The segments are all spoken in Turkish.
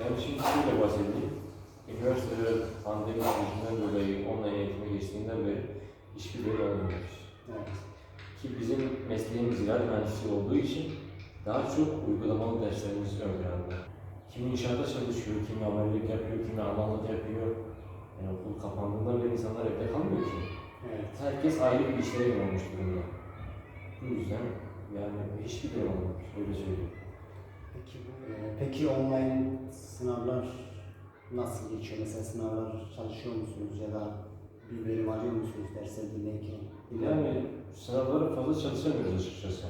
Yani şimdi şöyle bahsedeyim. Üniversitede pandemi yüzünden dolayı online eğitime geçtiğinden beri hiçbir böyle olmuyoruz. Evet. Ki bizim mesleğimiz ziraat mühendisliği olduğu için daha çok uygulamalı derslerimiz ön planda. Kimi inşaatta çalışıyor, kimi ameliyat yapıyor, kimi amallık yapıyor. Yani okul kapandığından beri insanlar evde kalmıyor ki. Evet. Herkes ayrı bir işlere olmuş durumda. Bu yüzden yani hiçbir şey olmamış, öyle söyleyeyim. Peki, e, peki online sınavlar nasıl geçiyor? Mesela sınavlar çalışıyor musunuz ya da bir verim alıyor musunuz dersler dinlerken? Yani sınavlara fazla çalışamıyoruz açıkçası.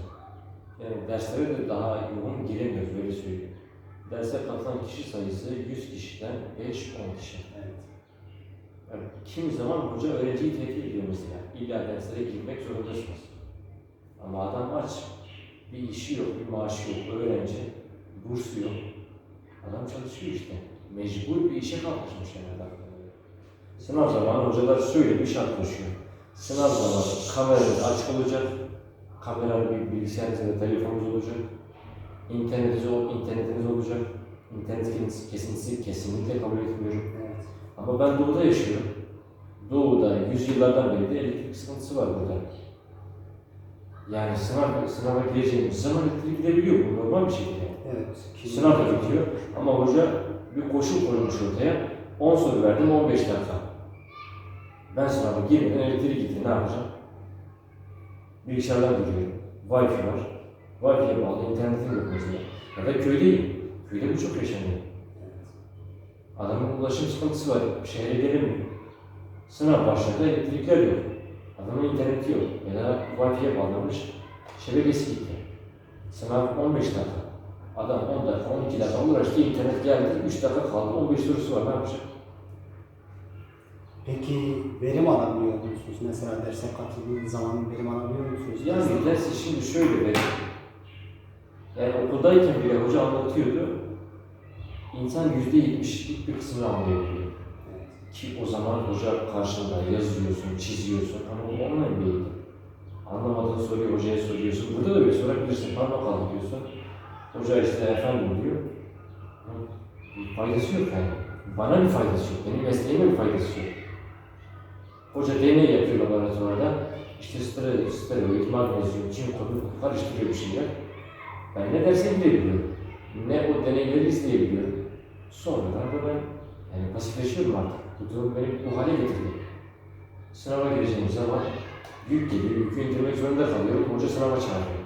Yani derslere de daha yoğun giremiyoruz öyle söyleyeyim. Derse katılan kişi sayısı 100 kişiden 5-10 kişi. Evet. Yani kimi zaman hoca öğrenciyi tehdit ediyor mesela. İlla derslere girmek zorundasınız. Ama adam aç. Bir işi yok, bir maaşı yok. Öğrenci, bursu yok. Adam çalışıyor işte. Mecbur bir işe kalkışmış yani adam. Sınav zamanı hocalar şöyle bir şart koşuyor. Sınav zamanı kameranız açık olacak. Kamera bir bilgisayarınız ya da telefonunuz olacak. İnternetiniz, internetiniz olacak. İnternet kesintisi kesinlikle kabul etmiyorum. Evet. Ama ben doğuda yaşıyorum. Doğuda yüzyıllardan beri de elektrik sıkıntısı var burada. Yani sınav, sınava gireceğimiz zaman gidebiliyor. Bu normal bir şekilde. Evet. Sınav da bitiyor ama hoca bir koşul koymuş ortaya. 10 soru verdim 15 dakika. Ben sınava girmeden elektrik gitti. Ne yapacağım? Bilgisayardan giriyorum. Wi-Fi var. Wi-Fi'ye bağlı. internetim yok mesela. Ya da köydeyim. Köyde bu çok yaşanıyor. Adamın ulaşım sıkıntısı var. Şehre gelemiyor. Sınav başladı, elektrikler yok. Adamın interneti yok. Ya da Wi-Fi'ye bağlanmış, şebekesi gitti. Sınav 15 dakika. Adam 10 dakika, 12 dakika uğraştı, internet geldi, 3 dakika kaldı, 15 sorusu var, ne yapacak? Peki verim alabiliyor musunuz? Mesela derse katıldığınız zaman verim alabiliyor musunuz? Yani ders şimdi şöyle benim. Yani okuldayken bile hoca anlatıyordu. İnsan %70'lik bir kısmını anlayabiliyor. Ki o zaman hoca karşında yazıyorsun, çiziyorsun ama bu online eğitim. Anlamadığın soruyu hocaya soruyorsun. Burada da bir sorabilirsin, parmak kaldırıyorsun. Hoca işte efendim diyor. Bir faydası yok yani. Bana bir faydası yok, benim mesleğime bir faydası yok. Hoca deney yapıyor laboratuvarda. İşte stereo, steroid, magnezyum, çinko, karıştırıyor bir şeyler. Ben ne derse gidebiliyorum. Ne o deneyleri izleyebiliyorum. Sonradan da ben yani pasifleşiyorum artık. Bu durum beni bu hale getirdi. Sınava gireceğim zaman yük geliyor, yükü indirmek zorunda kalıyorum. Hoca sınava çağırıyor.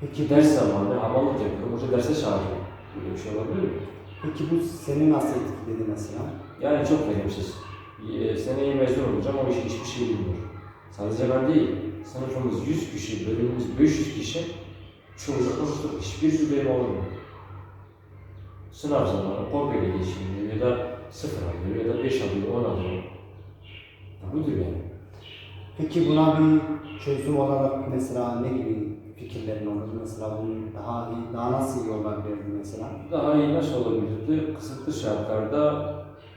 Peki, Ders zamanı hamallık yapıyorum, hoca derse çağırıyor. Böyle bir şey olabilir mi? peki bu seni nasıl etkiledi mesela? Yani çok verimsiz. Ee, seneye mezun olacağım ama hiç- hiçbir şey bilmiyorum. Sadece ben değil, sınıfımız 100 kişi, bölümümüz 500 kişi, çoğu hiçbir bir verim olmuyor. Sınav zamanı kopyayla geçiyor ya da sıfır alıyor ya da 5 alıyor, 10 alıyor. Budur yani. Peki buna bir çözüm olarak mesela ne gibi fikirlerin olur? Mesela bunun daha iyi, daha nasıl iyi olabilirdi mesela? Daha iyi nasıl olabilirdi? Kısıtlı şartlarda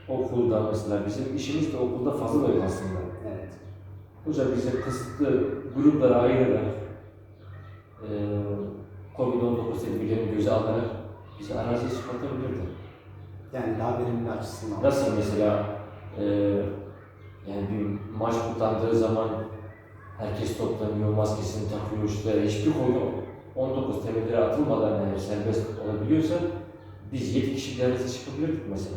okulda mesela bizim işimiz de okulda fazla da yok aslında. Evet. Hoca bize kısıtlı gruplara ayırarak araziye çıkartabilirdi. Yani daha verimli açısından. Nasıl mesela eee yani bir maç kutlandığı zaman herkes toplanıyor, maskesini takıyor işte hiçbir Covid-19 temelleri atılmadan eğer serbest olabiliyorsa biz 7 kişi bir arasına çıkabilirdik mesela.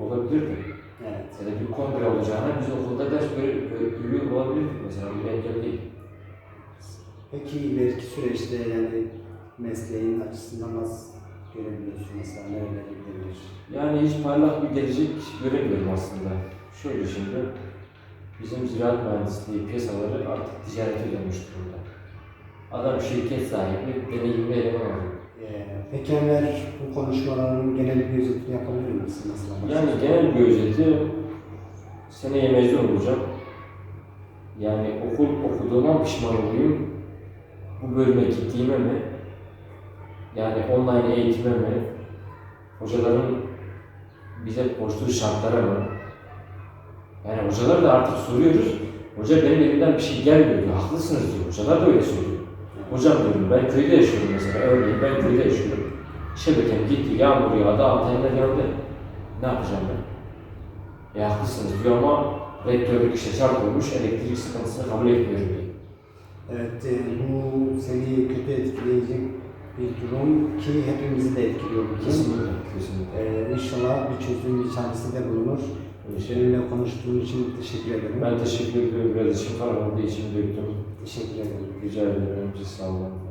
Olabilirdi. Evet. Ya da bir kongre olacağına biz okulda ders görüyor olabilirdik mesela. Bir engel değil. Peki ileriki süreçte yani mesleğin açısından nasıl görebiliyorsun mesela nerelere gidebilir? Yani hiç parlak bir gelecek göremiyorum aslında. Şöyle şimdi, bizim ziraat mühendisliği piyasaları artık ticarete dönmüş durumda. Adam şirket sahibi, deneyimli eleman arıyor. Ee, peki Enver bu konuşmaların genel bir özetini yapabilir misin mesela? Yani genel bir özeti, seneye mezun olacağım. Yani okul okuduğuma pişman olayım. Bu bölüme gittiğime mi? Yani online eğitime mi? Hocaların bize koştuğu şartlara mı? Yani hocalar da artık soruyoruz. Hoca benim elimden bir şey gelmiyor diyor. Haklısınız diyor. Hocalar da öyle söylüyor. Hocam diyorum ben köyde yaşıyorum mesela. Örneğin ben köyde yaşıyorum. Şebekem gitti, yağmur yağdı, antenler yandı. Ne yapacağım ben? E haklısınız diyor ama rektörlük işte şart olmuş, elektrik sıkıntısını kabul etmiyorum diyor. Evet, e, bu seni kötü etkileyecek bir durum ki hepimizi de etkiliyor bu. Kesinlikle, kesinlikle. Ee, inşallah bir çözüm bir çaresi de bulunur. Benimle konuştuğun için teşekkür ederim. Ben teşekkür ediyorum biraz için karamandı için döktüm. teşekkür ederim. Rica ederim, sağ olun.